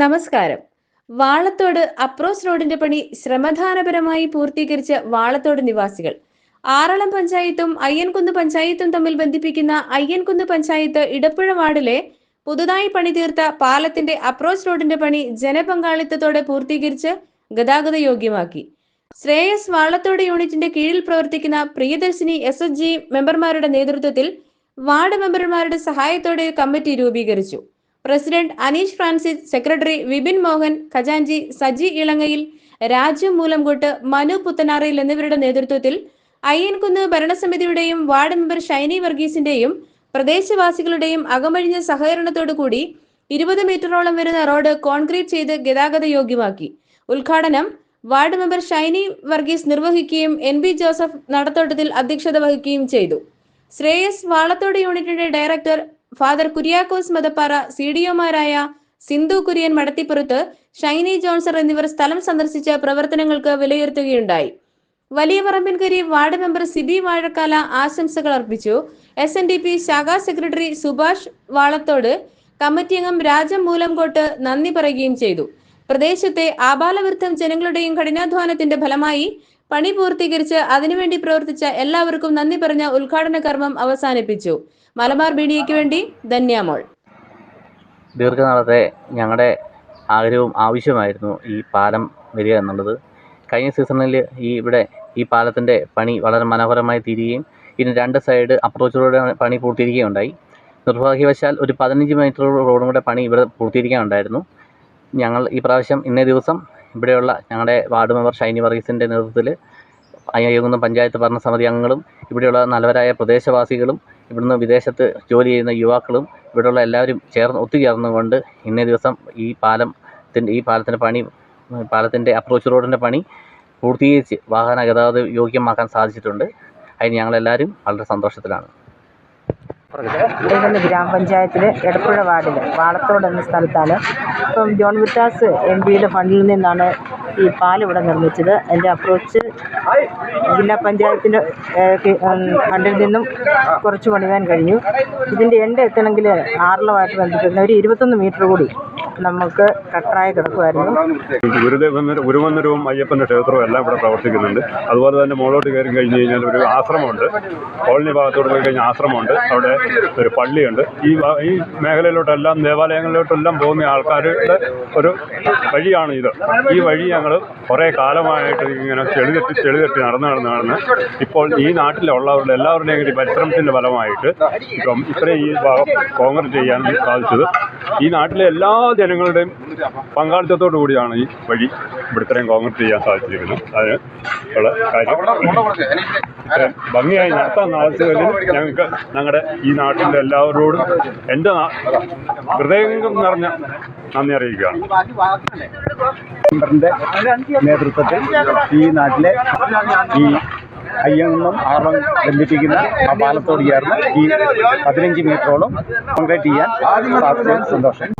നമസ്കാരം. വാളത്തോട് അപ്രോച്ച് റോഡിന്റെ പണി ശ്രമദാനപരമായി പൂർത്തീകരിച്ച വാളത്തോട് നിവാസികൾ. ആറളം പഞ്ചായത്തും അയ്യൻകുന്ന് പഞ്ചായത്തും തമ്മിൽ ബന്ധിപ്പിക്കുന്ന അയ്യൻകുന്ന് പഞ്ചായത്ത് ഇടപ്പുഴ വാർഡിലെ പുതുതായി പണിതീർത്ത പാലത്തിന്റെ അപ്രോച്ച് റോഡിന്റെ പണി ജനപങ്കാളിത്തത്തോടെ പൂർത്തീകരിച്ച് ഗതാഗത യോഗ്യമാക്കി. ശ്രേയസ് വാളത്തോട് യൂണിറ്റിന്റെ കീഴിൽ പ്രവർത്തിക്കുന്ന പ്രിയദർശിനി എസ് എസ് ജി മെമ്പർമാരുടെ നേതൃത്വത്തിൽ വാർഡ് മെമ്പർമാരുടെ സഹായത്തോടെ കമ്മിറ്റി രൂപീകരിച്ചു. President Aneesh Francis secretary Vipin Mohan ഖജാൻജി Saji ഇളങ്ങയിൽ Raju Moolamkot Manu പുത്തനാറയിൽ എന്നിവരുടെ നേതൃത്വത്തിൽ അയ്യൻകുന്ന് ഭരണസമിതിയുടെയും വാർഡ് മെമ്പർ ഷൈനി വർഗീസിന്റെയും പ്രദേശവാസികളുടെയും അകമഴിഞ്ഞ സഹകരണത്തോടു കൂടി ഇരുപത് മീറ്ററോളം വരുന്ന റോഡ് കോൺക്രീറ്റ് ചെയ്ത് ഗതാഗത യോഗ്യമാക്കി. ഉദ്ഘാടനം വാർഡ് മെമ്പർ ഷൈനി വർഗീസ് നിർവഹിക്കുകയും എൻ ബി ജോസഫ് നടത്തോട്ടത്തിൽ അധ്യക്ഷത വഹിക്കുകയും ചെയ്തു. ശ്രേയസ് വാളത്തോട് യൂണിറ്റിന്റെ director father Kuriakose Mathappara C D ഒമാരായ Sindhu Kurian Madathipurath Shiny ജോൺസർ എന്നിവർ സ്ഥലം സന്ദർശിച്ച പ്രവർത്തനങ്ങൾക്ക് വിലയിരുത്തുകയുണ്ടായി. വലിയ പറമ്പിൻകരി വാർഡ് മെമ്പർ സിബി വാഴക്കാല ആശംസകൾ അർപ്പിച്ചു. എസ് എൻ ഡി പി ശാഖാ സെക്രട്ടറി സുഭാഷ് വാളത്തോട് കമ്മിറ്റി അംഗം രാജം മൂലംകോട്ട് നന്ദി പറയുകയും ചെയ്തു. പ്രദേശത്തെ ആബാലവൃദ്ധം ജനങ്ങളുടെയും കഠിനാധ്വാനത്തിന്റെ ഫലമായി പണി പൂർത്തീകരിച്ച് അതിനുവേണ്ടി പ്രവർത്തിച്ച എല്ലാവർക്കും നന്ദി പറഞ്ഞ ഉദ്ഘാടന കർമ്മം അവസാനിപ്പിച്ചു. മലബാർ ബീഡിയയ്ക്ക് വേണ്ടി ധന്യാമോൾ. ദീർഘനാളത്തെ ഞങ്ങളുടെ ആഗ്രഹവും ആവശ്യമായിരുന്നു ഈ പാലം വരിക എന്നുള്ളത്. കഴിഞ്ഞ സീസണിൽ ഈ ഇവിടെ ഈ പാലത്തിന്റെ പണി വളരെ മനോഹരമായി തീരുകയും ഇതിന് രണ്ട് സൈഡ് അപ്രോച്ച് റോഡ് പണി പൂർത്തീകരിക്കുകയുണ്ടായി. നിർഭാഗ്യവശാൽ ഒരു പതിനഞ്ച് മീറ്റർ റോഡും കൂടെ പണി ഇവിടെ പൂർത്തീകരിക്കാനുണ്ടായിരുന്നു. ഞങ്ങൾ ഈ പ്രാവശ്യം ഇന്നേ ദിവസം ഇവിടെയുള്ള ഞങ്ങളുടെ വാർഡ് മെമ്പർ ഷൈനി വർഗീസിന്റെ നേതൃത്വത്തിൽ അയ്യകുന്നം പഞ്ചായത്ത് ഭരണസമിതി അംഗങ്ങളും ഇവിടെയുള്ള നല്ലവരായ പ്രദേശവാസികളും ഇവിടുന്ന് വിദേശത്ത് ജോലി ചെയ്യുന്ന യുവാക്കളും ഇവിടെയുള്ള എല്ലാവരും ചേർന്ന് ഒത്തുചേർന്നുകൊണ്ട് ഇന്നേ ദിവസം ഈ പാലത്തിന്റെ ഈ പാലത്തിന്റെ പണി പാലത്തിന്റെ അപ്രോച്ച് റോഡിന്റെ പണി പൂർത്തീകരിച്ച് വാഹന ഗതാഗത യോഗ്യമാക്കാൻ സാധിച്ചിട്ടുണ്ട്. അതിന് ഞങ്ങളെല്ലാവരും വളരെ സന്തോഷത്തിലാണ്. ഗ്രാമപഞ്ചായത്തിലെ എടപ്പുഴ വാർഡിൽ വാളത്തോട് എന്ന സ്ഥലത്താണ് ഇപ്പം ജോൺ വിറ്റാസ് എം പിയുടെ ഫണ്ടിൽ നിന്നാണ് ഈ പാലം ഇവിടെ നിർമ്മിച്ചത്. അതിന്റെ അപ്രോച്ച് ജില്ലാ പഞ്ചായത്തിന്റെ ഫണ്ടിൽ നിന്നും കുറച്ച് പണിയാൻ കഴിഞ്ഞു. ഇതിന്റെ എന്റെ എത്തണമെങ്കിൽ ആറിലുമായിട്ട് ബന്ധപ്പെടുന്ന ഒരു ഇരുപത്തൊന്ന് മീറ്റർ കൂടി നമുക്ക് കട്ടറായി കിടക്കുമായിരുന്നു. ഗുരുദേവൻ ഗുരുമന്ദിരവും അയ്യപ്പന്റെ ക്ഷേത്രവും എല്ലാം ഇവിടെ പ്രവർത്തിക്കുന്നുണ്ട്. അതുപോലെ തന്നെ മുകളോട്ട് കയറി കഴിഞ്ഞ് കഴിഞ്ഞാൽ ഒരു ആശ്രമമുണ്ട്. കോളനി ഭാഗത്തോട്ട് പോയി കഴിഞ്ഞാൽ ആശ്രമമുണ്ട്. അവിടെ ഒരു പള്ളിയുണ്ട്. ഈ ഈ മേഖലയിലോട്ടെല്ലാം ദേവാലയങ്ങളിലോട്ടെല്ലാം പോകുന്ന ആൾക്കാരുടെ ഒരു വഴിയാണ് ഇത് ഈ വഴി ഞങ്ങൾ കുറേ കാലമായിട്ട് ഇങ്ങനെ ചെളി തെറ്റി ചെളി തെറ്റി നടന്ന് നടന്ന് നടന്ന് ഇപ്പോൾ ഈ നാട്ടിലുള്ളവരുടെ എല്ലാവരുടെയും പരിശ്രമത്തിന്റെ ഫലമായിട്ട് ഇപ്പം ഇത്രയും ഈ ഭാഗം കോൺഗ്രസ് ചെയ്യാൻ സാധിച്ചത് ഈ നാട്ടിലെ എല്ലാ ജനങ്ങളുടെയും പങ്കാളിത്തത്തോടു കൂടിയാണ് ഈ വഴി ഇവിടുത്തെയും കോൺഗ്രസ് ചെയ്യാൻ സാധിച്ചിരിക്കുന്നത്. അതിന് ഉള്ള കാര്യം. ഭംഗിയായി നടത്താൻ സാധിച്ചതിൽ ഞങ്ങൾക്ക് ഞങ്ങളുടെ ഈ നാട്ടിന്റെ എല്ലാവരോടും എന്റെ ഹൃദയംഗം ഹൃദയം നിറഞ്ഞ നന്ദി അറിയിക്കുകയാണ്. നേതൃത്വത്തിൽ ഈ നാട്ടിലെ ഈ അയ്യങ്ങും ആറളം ബന്ധിപ്പിക്കുന്ന ആ പാലത്തോട് ചേർന്ന് ഈ പതിനഞ്ച് മീറ്ററോളം കോൺക്രീറ്റ് ചെയ്യാൻ സാധിച്ചതിൽ സന്തോഷം.